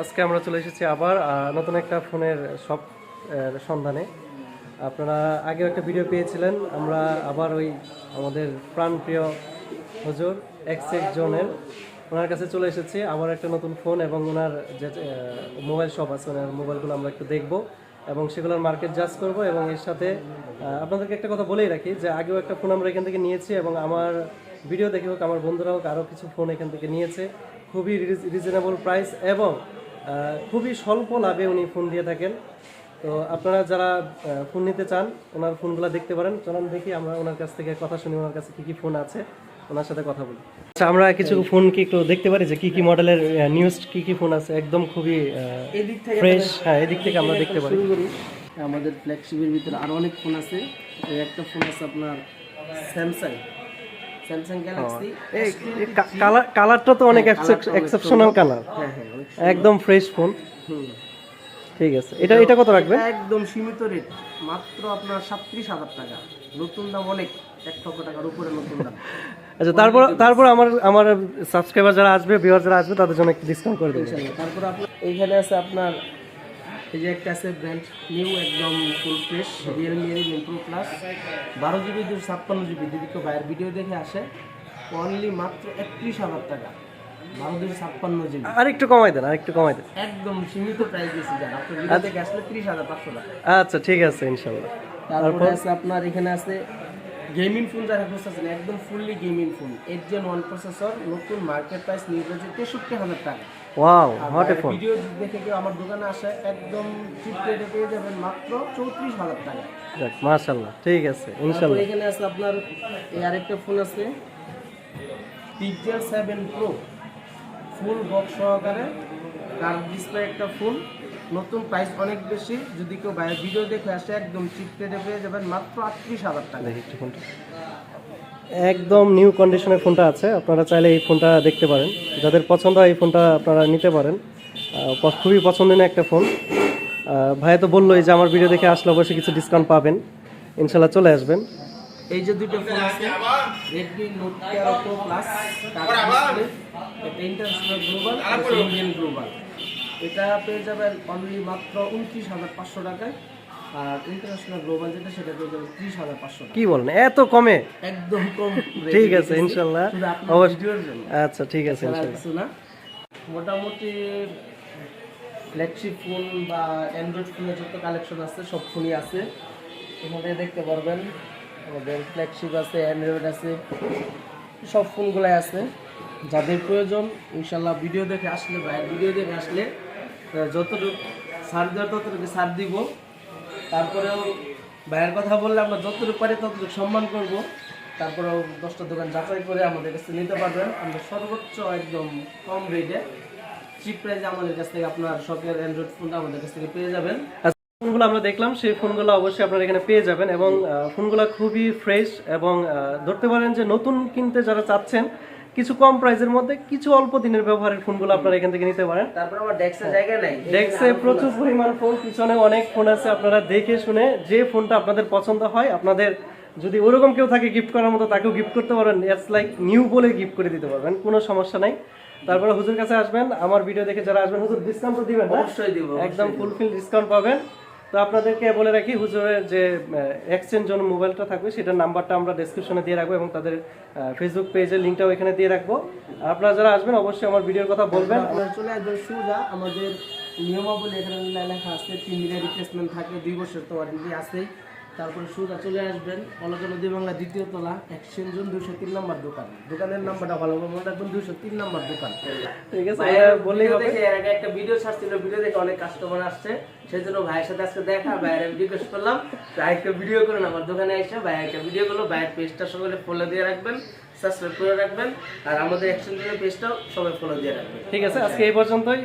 আজকে আমরা চলে এসেছি আবার নতুন একটা ফোনের শপ সন্ধানে। আপনারা আগেও একটা ভিডিও পেয়েছিলেন, আমরা আবার ওই আমাদের প্রাণপ্রিয় হুজুর এক্স এক্স জোনের, ওনার কাছে চলে এসেছি, আবার একটা নতুন ফোন এবং ওনার যে মোবাইল শপ আছে, ওনার মোবাইলগুলো আমরা একটু দেখব এবং সেগুলোর মার্কেট জাজ করব এবং এর সাথে আপনাদেরকে একটা কথা বলেই রাখি যে আগেও একটা ফোন আমরা এখান থেকে নিয়েছি এবং আমার ভিডিও দেখে হোক, আমার বন্ধুরা হোক, আরও কিছু ফোন এখান থেকে নিয়েছে। খুবই রিজনেবল প্রাইস এবং খুবই স্বল্প লাভে উনি ফোন দিয়ে থাকেন। তো আপনারা যারা ফোন নিতে চান ওনার ফোনগুলো দেখতে পারেন। চলুন দেখি আমরা ওনার কাছ থেকে কথা শুনি ওনার কাছে কি কি ফোন আছে ওনার সাথে কথা বলি। আচ্ছা আমরা কিছু ফোন কি একটু দেখতে পারি যে কি কি মডেলের নিউজ কি কি ফোন আছে? একদম খুবই ফ্রেশ হ্যাঁ এদিক থেকে আমরা দেখতে পারি। আমাদের ফ্ল্যাগশিপের ভিতরে আরও অনেক ফোন আছে। একটা ফোন আছে আপনার স্যামসাং স্যামসাং গ্যালাক্সি কালারটা তো অনেক এক্সেপশনাল কালার হ্যাঁ। একদম ফ্রেশ ফোন ঠিক আছে। এটা এটা কত রাখবেন? একদম সীমিত রেট মাত্র আপনার সাতত্রিশ হাজার টাকা। নতুন দাম অনেক। এক লক্ষ টাকার উপরে নতুন দাম। আচ্ছা তারপর তারপর আমার আমার সাবস্ক্রাইবার যারা আসবে ভিউয়ার যারা আসবে তাদের জন্য একটু ডিসকাউন্ট করে তারপর আপনার এইখানে আছে আপনার এই যে একটা আছে ব্র্যান্ড নিউ একদম full fresh Realme eleven pro plus বারো জিবি দুশো ছাপ্পান্ন জিবি যদি কেউ বাইরের ভিডিও দেখে আসে অনলি মাত্র একত্রিশ হাজার টাকা। বারো ছাপ্পান্ন জিবি আর কমাই দেন আর কমাই দেন। একদম সীমিত প্রাইস দিয়েছি যান আপনার ভিডিও আসলে ত্রিশ হাজার পাঁচশো টাকা। আচ্ছা ঠিক আছে ইনশাল্লাহ। তারপরে আছে আপনার এখানে আছে গেমিং ফোন যারা খুঁজতেছেন একদম fully gaming phone eight gen one processor নতুন মার্কেট প্রাইস নিয়ে রয়েছে তেষট্টি হাজার টাকা। Wow hot a phone video দেখে কেউ আমার দোকানে আসে একদম চিপ রেটে পেয়ে যাবেন মাত্র চৌত্রিশ হাজার টাকা। যাক মাশাআল্লাহ ঠিক আছে তারপর ইনশাল্লাহ। এখানে আছে আপনার এই আরেকটা ফোন আছে pixel seven pro full box সহকারে কার ডিসপ্লে একটা ফোন নতুন প্রাইস অনেক বেশি। যদি কেউ বাইরের ভিডিও দেখে আসে একদম চিপ রেটে পেয়ে যাবেন মাত্র আটত্রিশ হাজার টাকা। একদম নিউ কন্ডিশনের ফোনটা আছে। আপনারা চাইলে এই ফোনটা দেখতে পারেন। যাদের পছন্দ হয় এই ফোনটা আপনারা নিতে পারেন। খুবই পছন্দনীয় একটা ফোন। ভাইয়া তো বললোই যে আমার ভিডিও দেখে আসলে অবশ্যই কিছু ডিসকাউন্ট পাবেন। ইনশাল্লাহ চলে আসবেন। এই যে দুটো ফোন আছে রেডমি নোট তেরো pro plus international global Indian global এটা পেয়ে যাবেন অনলি মাত্র উনত্রিশ হাজার পাঁচশো টাকায়। আর ইন্টারন্যাশনাল গ্লোবাল যেটা সেটা পেয়ে যাবেন ত্রিশ হাজার পাঁচশো কি বলেন? এত কমে? একদম কম ঠিক আছে ইনশাল্লাহ। আচ্ছা ঠিক আছে কিছু না। মোটামুটি ফ্ল্যাগশিপ ফোন বা অ্যান্ড্রয়েড ফোনের যত কালেকশন আছে সব ফোনই আছে। এখান দেখতে পারবেন আমাদের ফ্ল্যাগশিপ আছে অ্যান্ড্রয়েড আছে সব ফোনগুলাই আছে। যাদের প্রয়োজন, ইনশাল্লাহ ভিডিও দেখে আসলে বা ভিডিও দেখে আসলে যতটুকু সার দেওয়ার ততটুকু সার দিব। তারপরেও ভাইয়ের কথা বললে আমরা যতটুকু পারি ততটুকু সম্মান করব। তারপরেও দশটা দোকান যাচাই করে আমাদের কাছে নিতে পারবেন। আমরা সর্বোচ্চ একদম কম রেটে চিপ প্রাইসে আমাদের কাছ থেকে আপনার শখের অ্যান্ড্রয়েড ফোনটা আমাদের কাছ থেকে পেয়ে যাবেন। ফোনগুলো আমরা দেখলাম, সেই ফোনগুলো অবশ্যই আপনারা এখানে পেয়ে যাবেন এবং ফোনগুলো খুবই ফ্রেশ এবং ধরতে পারেন যে নতুন কিনতে যারা চাচ্ছেন কিছু কম প্রাইসের মধ্যে কিছু অল্প দিনের ব্যবহারের ফোনগুলো আপনারা এখান থেকে নিতে পারেন। তারপর আমার ডেস্কের জায়গা নাই ডেক্সে প্রচুর পরিমাণ ফোন পিছনে অনেক ফোন আছে আপনারা দেখে শুনে যে ফোনটা আপনাদের পছন্দ হয় আপনাদের যদি ওরকম কেউ থাকে গিফট করার মতো তাকেও গিফট করতে পারবেন। ইটস লাইক নিউ বলে গিফট করে দিতে পারবেন কোনো সমস্যা নাই। তারপরে হুজুর কাছে আসবেন আমার ভিডিও দেখে যারা আসবেন হুজুর ডিসকাউন্ট তো দিবেন না? অবশ্যই দিব একদম ফুলফিল ডিসকাউন্ট পাবেন। তো আপনাদেরকে বলে রাখি, হুজুরের যে এক্সচেঞ্জ জন্য মোবাইলটা থাকবে, সেটার নাম্বারটা আমরা ডেসক্রিপশনে দিয়ে রাখব এবং তাদের ফেসবুক পেজের লিঙ্কটাও এখানে দিয়ে রাখব। আপনারা যারা আসবেন, অবশ্যই আমার ভিডিওর কথা বলবেন। আপনারা চলে আসবেন সুজা, আমাদের নিয়মাবলী এখানে লেখা আছে, তিন দিনের রিপ্লেসমেন্ট থাকে, দুই বছর তো ওয়ারেন্টি আছেই। তারপরে সুজা চলে আসবেন অলকা নদী বাংলা দ্বিতীয় তলা এক্সচেঞ্জ জোন দুশো তিন নম্বর দোকান। দোকানের নাম্বারটা ভালো মনে রাখবেন দুশো তিন নম্বর দোকান। ঠিক আছে দেখে এর আগে একটা ভিডিও ছাড়ছিল ভিডিও দেখে অনেক কাস্টমার আসছে। সেই জন্য ভাইয়ের সাথে আজকে দেখা ভাইয়ের রিকোয়েস্ট করলাম। ভাই একটা ভিডিও করুন আমার দোকানে এসে ভাই একটা ভিডিও করল। ভাইয়ের পেজটা সকলে ফলো দিয়ে রাখবেন সাবস্ক্রাইব করে রাখবেন। আর আমাদের এক্সচেঞ্জের পেজটাও সবাই ফলো দিয়ে রাখবেন। ঠিক আছে আজকে এই পর্যন্তই।